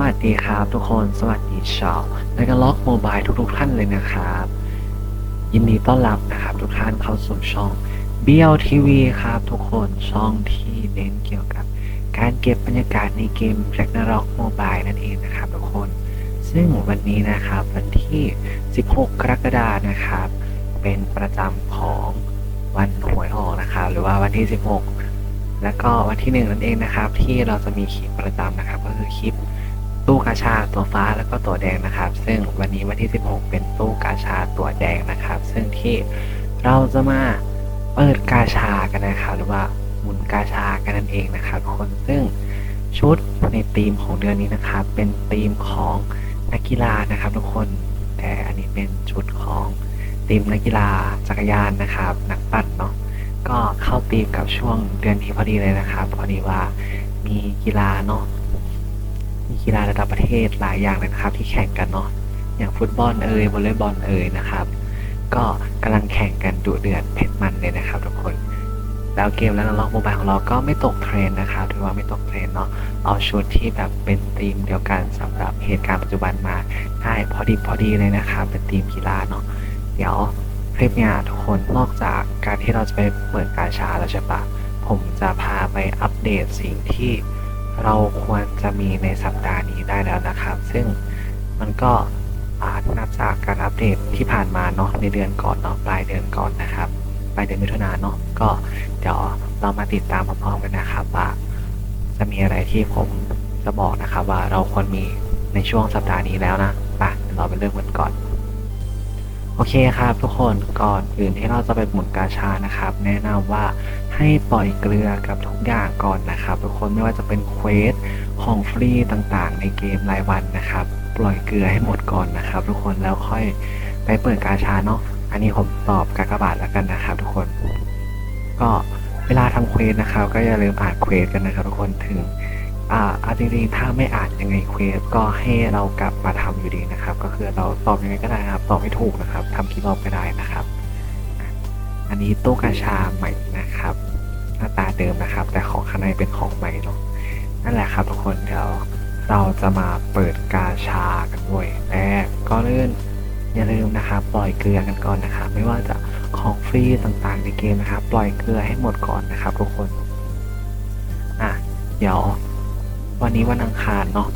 วัสดีครับทุกคนสวัสดีชาวในกันล็อกโมบายทุกๆท่านเลยนะครับ ยินดีต้อนรับนะครับทุกท่านเข้าสู่ช่อง BLTV ครับทุกคนช่องที่เน้นเกี่ยวกับ การเก็บบรรยากาศในเกม Ragnarok Mobile นั่นเองนะครับทุกคน ซึ่งวันนี้นะครับวันที่ 16 กรกฎาคมนะครับ เป็นประจำของวันหวยออกนะครับ หรือว่าวันที่ 16 แล้วก็วันที่หนึ่งนั่นเองนะครับ ที่เราจะมีคลิปประจำนะครับ ก็คือคลิป ตู้กาชาตัวฟ้าแล้วก็ตัวแดงนะครับ ซึ่งวันนี้วันที่ 16 เป็นตู้กาชาตัวแดงนะครับ ซึ่งที่เราจะมาเปิดกาชากันนะครับหรือว่าหมุนกาชากันนั่นเองนะครับทุกคนซึ่งชุดในธีมของเดือนนี้นะครับ เป็นธีมของนักกีฬานะครับ ทุกคนแต่อันนี้เป็นชุดของธีมนักกีฬาจักรยานนะครับ นักปั่นเนาะก็เข้าธีมกับช่วงเดือนนี้พอดีเลยนะครับ พอดีว่ามีกีฬาเนาะ มีกีฬาระดับประเทศหลายอย่างเลยนะครับ ที่แข่งกันเนาะอย่างฟุตบอลเอ่ยวอลเลย์บอลเอ่ยนะครับ ก็กำลังแข่งกันดุเดือดเผ็ดมันเลยนะครับ ทุกคนแล้วเกมแล้วล็อกโมบายของเราก็ไม่ตกเทรนนะครับถือว่าไม่ตกเทรนเนาะเอาชุดที่แบบเป็นธีมเดียวกันสำหรับเหตุการณ์ปัจจุบันมาได้พอดีพอดีเลยนะครับเป็นธีมกีฬาเนาะเดี๋ยวคลิปเนี้ยทุกคนนอกจากการที่เราจะไปเปิดกาชาแล้วใช่ปะผมจะพาไปอัปเดตสิ่งที่ เราควรจะมีในสัปดาห์นี้ได้แล้วนะครับ ซึ่งมันก็อาจนับจากการอัปเดตที่ผ่านมาเนาะในเดือนก่อนเนาะปลายเดือนก่อนนะครับปลายเดือนมิถุนาเนาะก็เดี๋ยวเรามาติดตามพร้อมๆกันนะครับว่าจะมีอะไรที่ผมจะบอกนะครับว่าเราควรมีในช่วงสัปดาห์นี้แล้วนะไปเดี๋ยวเราไปเริ่มกันก่อน โอเคครับทุกคนก่อนอื่นที่เราจะไปหมุนกาชานะครับ แนะนำว่า ให้ปล่อยเกลือกับทุกอย่างก่อนนะครับ ทุกคนไม่ว่าจะเป็นเควสของฟรีต่างๆ ในเกมรายวันนะครับ ปล่อยเกลือให้หมดก่อนนะครับ ทุกคนแล้วค่อยไปเปิดกาชาเนาะอันนี้ผมตอบกากบาทแล้วกันนะครับ ทุกคนก็เวลาทำเควสนะครับ ก็อย่าลืมอ่านเควสกันนะครับ ทุกคนถึงอ่าอาจริงๆถ้าไม่อ่านยังไงเควสก็ให้เรากลับมาทำอยู่ดีนะครับ ก็คือเราตอบยังไงก็ได้นะครับ ตอบไม่ถูกนะครับทำกี่รอบก็ได้นะครับ อันนี้ตู้กาชาใหม่นะครับ หน้าตาเดิมนะครับ แต่ของข้างในเป็นของใหม่เนาะนั่นแหละครับทุกคนเดี๋ยวเราจะมาเปิดกาชากันด้วยแรกก็เลื่อนอย่าลืมนะครับ ปล่อยเกลือกันก่อนนะครับ ไม่ว่าจะของฟรีต่างๆในเกมนะครับ ปล่อยเกลือให้หมดก่อนนะครับ ทุกคนอะเดี๋ยววันนี้วันอังคารเนาะ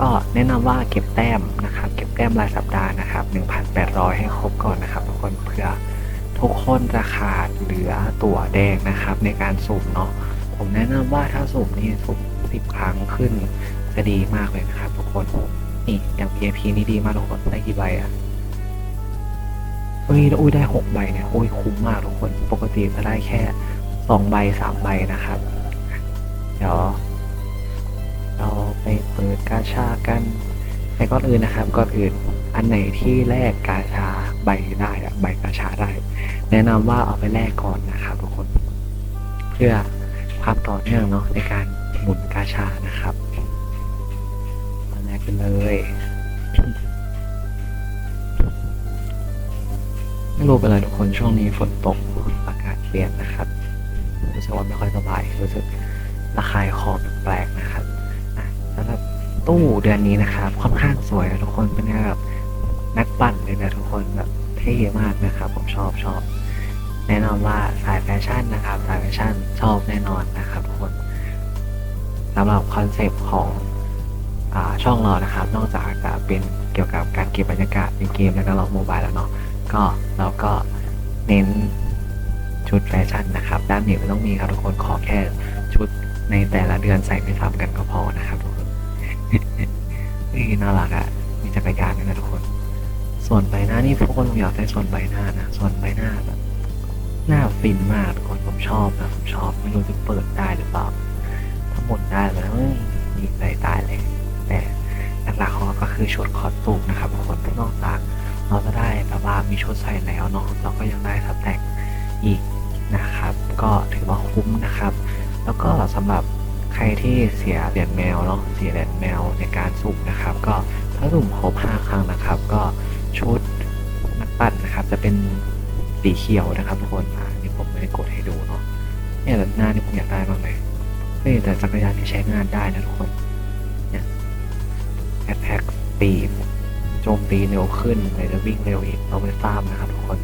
ก็แนะนำว่าเก็บแต้มนะครับ เก็บแต้มรายสัปดาห์นะครับ 1,800 ให้ครบก่อนนะครับ ทุกคนเพื่อ ทุกคนจะขาดเหลือตั๋วแดงนะครับ ในการสุ่มเนาะผมแนะนำว่าถ้าสุ่มนี่สุ่ม10ครั้งขึ้นจะดีมากเลยนะครับ ทุกคนนี่อย่าง VIP นี่ดีมากทุกคนได้กี่ใบอะเฮ้ยอุ้ยได้6ใบเนี่ยโอ้ยคุ้มมากทุกคน ปกติจะได้แค่2ใบ3ใบนะครับ เดี๋ยวเราไปเปิดกาชากันแต่ก่อนอื่นนะครับก่อนอื่นอันไหนที่แลกกาชาใบได้อะใบกาชาได้ แนะนำว่าเอาไปแลกก่อนนะครับทุกคน เพื่อความต่อเนื่องเนาะในการหมุนกาชานะครับมาแลกกันเลยไม่รู้เป็นไรทุกคนช่วงนี้ฝนตกอากาศเปลี่ยนนะครับรู้สึกว่าไม่ค่อยสบายรู้สึกระคายคอแปลกๆนะครับสำหรับตู้เดือนนี้นะครับ ค่อนข้างสวยนะทุกคนเป็นแบบนักปั่นเลยนะทุกคนแบบเท่มากนะครับ ผมชอบชอบ แนะนำว่าสายแฟชั่นนะครับสายแฟชั่นชอบแน่นอนนะครับทุกคนสำหรับคอนเซปต์ของอช่องเรานะครับ นอกจากจะเป็นเกี่ยวกับการเก็บบรรยากาศในเกมและก็ล็อกโมบายแล้วเนาะก็เราก็เน้นชุดแฟชั่นนะครับ ด้านหนึ่งไม่ต้องมีครับทุกคนขอแค่ชุดในแต่ละเดือนใส่ไม่ซ้ำกันก็พอนะครับทุกคนเฮ้ยน่ารักอะมีจักรยานด้วยนะทุกคน ส่วนใบหน้านี่ทุกคนอยากได้ส่วนใบหน้านะส่วนใบหน้าแบบ หน้าฟินมากทุกคนผมชอบนะผมชอบไม่รู้จะเปิดได้หรือเปล่าถ้าหมดได้แล้วดีใจตายเลยแต่หลักๆของเราก็คือชุดคอสตูมนะครับทุกคนนอกจากเราจะได้แบบว่ามีชุดใส่แล้วเนาะเราก็ยังได้สแต็กอีกนะครับ ก็ถือว่าคุ้มนะครับ แล้วก็สำหรับใครที่เสียเหรียญแมวเนาะเสียเหรียญแมวในการสุ่มนะครับ ก็ถ้าสุ่มครบ5ครั้งนะครับ ก็ชุดนักปั่นนะครับ จะเป็น สีเขียวนะครับทุกคนอ่านี่ผมไม่ได้กดให้ดูเนาะเนี่ยแบบหน้านี่ผมอยากได้มากเลยเฮ้ยแต่จักรยานที่ใช้งานได้นะทุกคนเนี่ยปีดโจมตีเร็วขึ้นไหนจะวิ่งเร็วอีกเราไม่ทราบนะครับทุกคน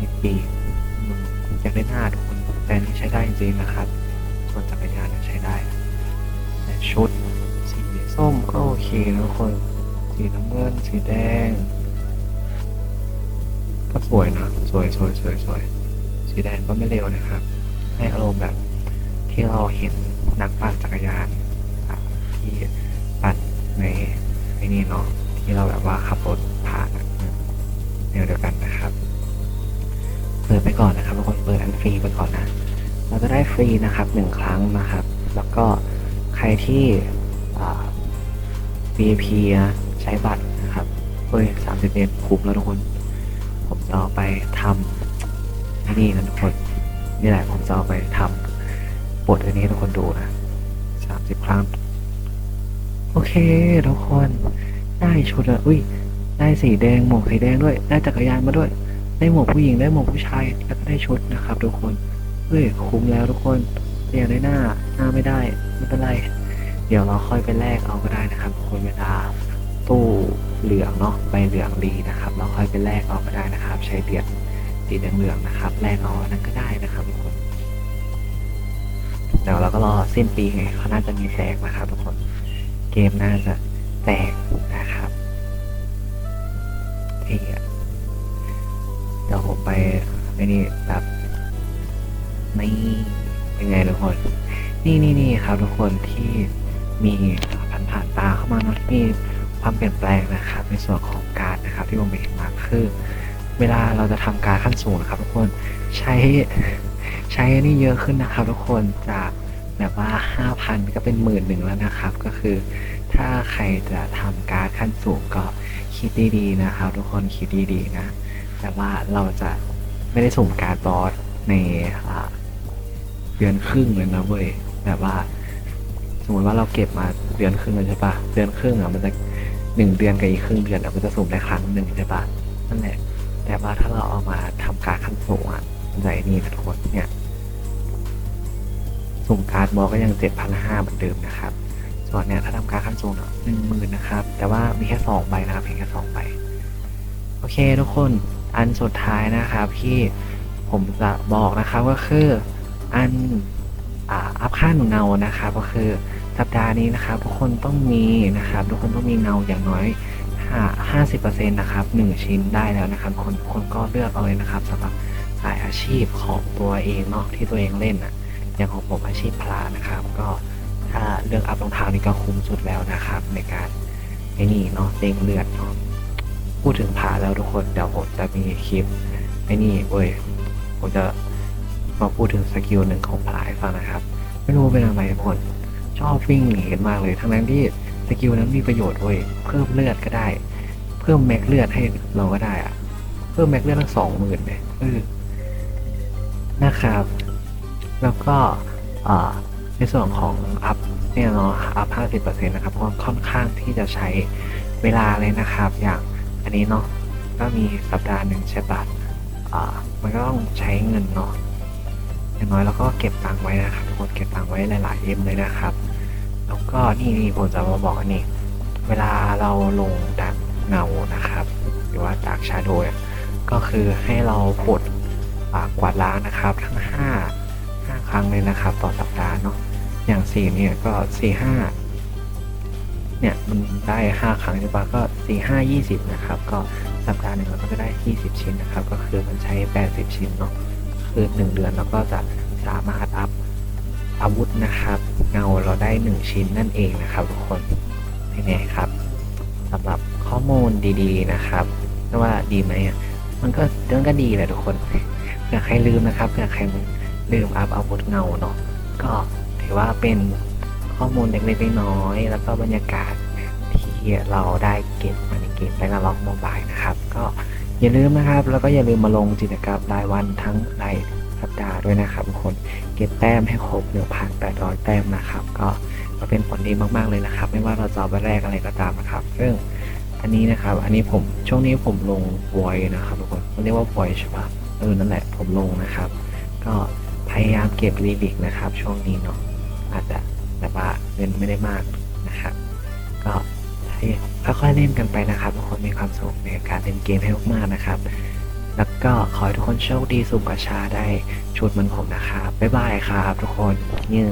มีปีกอยากได้หน้าทุกคนแต่นนี้ใช้ได้จริงๆนะครับ ส่วนจักรยานเนี่ยใช้ได้แต่ชุดสีส้มก็โอเคนะทุกคน สีน้ำเงินสีแดง ก็สวยนะสวยสวยสวยสวยสีแดงก็ไม่เร็วนะครับ ให้อารมณ์แบบที่เราเห็นนักปั่นจักรยาน ที่ปั่นในในนี่เนาะที่เราแบบว่าขับรถผ่านแนวเดียวกันนะครับ เปิดไปก่อนนะครับทุกคนเปิดอันฟรีไปก่อนนะ เราจะได้ฟรีนะครับหนึ่งครั้งนะครับ แล้วก็ใครที่ VIP นะใช้บัตรนะครับเฮ้ยสามสิบเอ็ดคุ้มแล้วทุกคน ผมจะเอาไปทำนี่นะทุกคนนี่แหละผมจะเอาไปทำบทอันนี้ทุกคนดูนะสามสิบครั้ง โอเคทุกคนได้ชุดละอุ้ยได้สีแดงหมวกสีแดงด้วย ได้จักรยานมาด้วย ได้หมวกผู้หญิงได้หมวกผู้ชายแล้วก็ได้ชุดนะครับ ทุกคนเฮ้ยคุ้มแล้วทุกคนแต่อยากได้หน้าหน้าไม่ได้ไม่เป็นไร เดี๋ยวเราค่อยไปแลกเอาก็ได้นะครับทุกคนเวลาตู้ เหลืองเนาะใบเหลืองดีนะครับ เราค่อยไปแลกเอาก็ได้นะครับ ใช้เหรียญสีเหลืองๆนะครับแลกเอาอันนั้นก็ได้นะครับทุกคนเดี๋ยวเราก็รอสิ้นปีไงเขาน่าจะมีแจกนะครับทุกคนเกมน่าจะแตกนะครับเที่เดี๋ยวผมไปไอ้นี่แบบนี่เป็นไงทุกคน นี่นี่นี่ครับ ทุกคนที่มีผ่านผ่านตาเข้ามาเนาะที่มี ความเปลี่ยนแปลงนะครับ ในส่วนของการนะครับที่ผมเห็นมาคือ เวลาเราจะทำการขั้นสูงนะครับ ทุกคนใช้ใช้นี่เยอะขึ้นนะครับ ทุกคนจากแบบว่าห้าพันก็เป็นหมื่นหนึ่งแล้วนะครับ ก็คือ ถ้าใครจะทำการขั้นสูงก็คิดดีๆนะครับ ทุกคนคิดดีๆนะแต่ว่าเราจะไม่ได้สุ่มการบอสในเดือนครึ่งเลยนะเว้ยแบบว่า สมมติว่าเราเก็บมาเดือนครึ่งเลยใช่ปะเดือนครึ่งอะมันจะ หนึ่งเดือนกับอีกครึ่งเดือนอะมันจะสุ่มได้ครั้งหนึ่งใช่ปะนั่นแหละ แต่ว่าถ้าเราเอามาทำการขั้นสูงอะมันจะไอ้นี่ทุกคนเนี่ยสุ่มการ์ดบอก็ยังเจ็ดพันห้าเหมือนเดิมนะครับ ส่วนเนี้ยถ้าทำการขั้นสูงเนาะหนึ่งหมื่นนะครับ แต่ว่ามีแค่สองใบนะครับเพียงแค่สองใบโอเคทุกคนอันสุดท้ายนะครับที่ผมจะบอกนะครับก็คืออันอ่าอัพค่าหนูเงานะครับก็คือ สัปดาห์นี้นะครับทุกคนต้องมีนะครับ ทุกคนต้องมีเงาอย่างน้อยห้าสิบเปอร์เซ็นต์นะครับหนึ่งชิ้นได้แล้วนะครับ คนคนก็เลือกเอาเลยนะครับสำหรับสายอาชีพของตัวเองเนาะที่ตัวเองเล่นอะอย่างของผมอาชีพพลานะครับ ก็ถ้าเลือกอัพรองเท้านี่ก็คุ้มสุดแล้วนะครับ ในการไอ้นี่เนาะเด้งเลือดเนาะพูดถึงพาแล้วทุกคนเดี๋ยวผมจะมีคลิปไอ้นี่เว้ยผมจะมาพูดถึงสกิลหนึ่งของพลายฟังนะครับ ไม่รู้เป็นอะไรทุกคน ชอบวิ่งหนีกันมากเลย ทั้งนั้นที่สกิลนั้นมีประโยชน์เว้ย เพิ่มเลือดก็ได้ เพิ่มแม็กเลือดให้เราก็ได้อะเพิ่มแม็กเลือดตั้งสองหมื่นเลยเออนะครับ แล้วก็ในส่วนของอัพเนี่ยเนาะอัพห้าสิบเปอร์เซ็นต์นะครับเพราะค่อนข้างที่จะใช้เวลาเลยนะครับ อย่างอันนี้เนาะก็มีสัปดาห์หนึ่งใช่ปะอ่า มันก็ต้องใช้เงินเนาะอย่างน้อยเราก็เก็บตังค์ไว้นะครับทุกคนเก็บตังค์ไว้หลายๆเอ็มเลยนะครับ แล้วก็นี่นี่ผมจะมาบอกอันนี้ เวลาเราลงดักเงานะครับ หรือว่าดักชาโดว์ก็คือให้เราปลดกวาดล้างนะครับ ทั้งห้าห้าครั้งเลยนะครับ ต่อสัปดาห์เนาะอย่างสี่เนี่ยก็สี่ห้าเนี่ยมันได้ห้าครั้งใช่ปะก็สี่ห้ายี่สิบนะครับ ก็สัปดาห์หนึ่งเราก็จะได้ยี่สิบชิ้นนะครับ ก็คือมันใช้แปดสิบชิ้นเนาะคือหนึ่งเดือนเราก็จะสามารถอัพ อาวุธนะครับ เงาเราได้หนึ่งชิ้นนั่นเองนะครับทุกคนเป็นไงครับสำหรับข้อมูลดีๆนะครับว่าดีไหมอะมันก็เรื่องก็ดีแหละทุกคนเผื่อใครลืมนะครับเผื่อใครลืมอัพอาวุธเงาเนาะก็ถือว่าเป็นข้อมูลเล็กๆน้อยๆแล้วก็บรรยากาศที่เราได้เก็บมาในเกมแบงก์ล็อกโมบายนะครับ ก็อย่าลืมนะครับ แล้วก็อย่าลืมมาลงกิจกรรมรายวันทั้งราย สัปดาห์ด้วยนะครับทุกคนเก็บแต้มให้ครบหนึ่งพันแปดร้อยแต้มนะครับ ก็ก็เป็นผลดีมากๆเลยนะครับ ไม่ว่าเราจะเอาไปแรกอะไรก็ตามนะครับ ซึ่งอันนี้นะครับ อันนี้ผมช่วงนี้ผมลงบอยนะครับทุกคนเรียกว่าบอยใช่ปะเออนั่นแหละผมลงนะครับ ก็พยายามเก็บรีลิกนะครับ ช่วงนี้เนาะอาจจะแต่ว่าเงินไม่ได้มากนะครับ ก็ค่อยๆเล่นกันไปนะครับทุกคนมีความสุขในการเล่นเกมให้มากๆนะครับ แล้วก็ขอให้ทุกคนโชคดีสุขกว่าชาได้ชุดเหมือนผมนะครับ บ๊ายบายครับทุกคนเนี่ย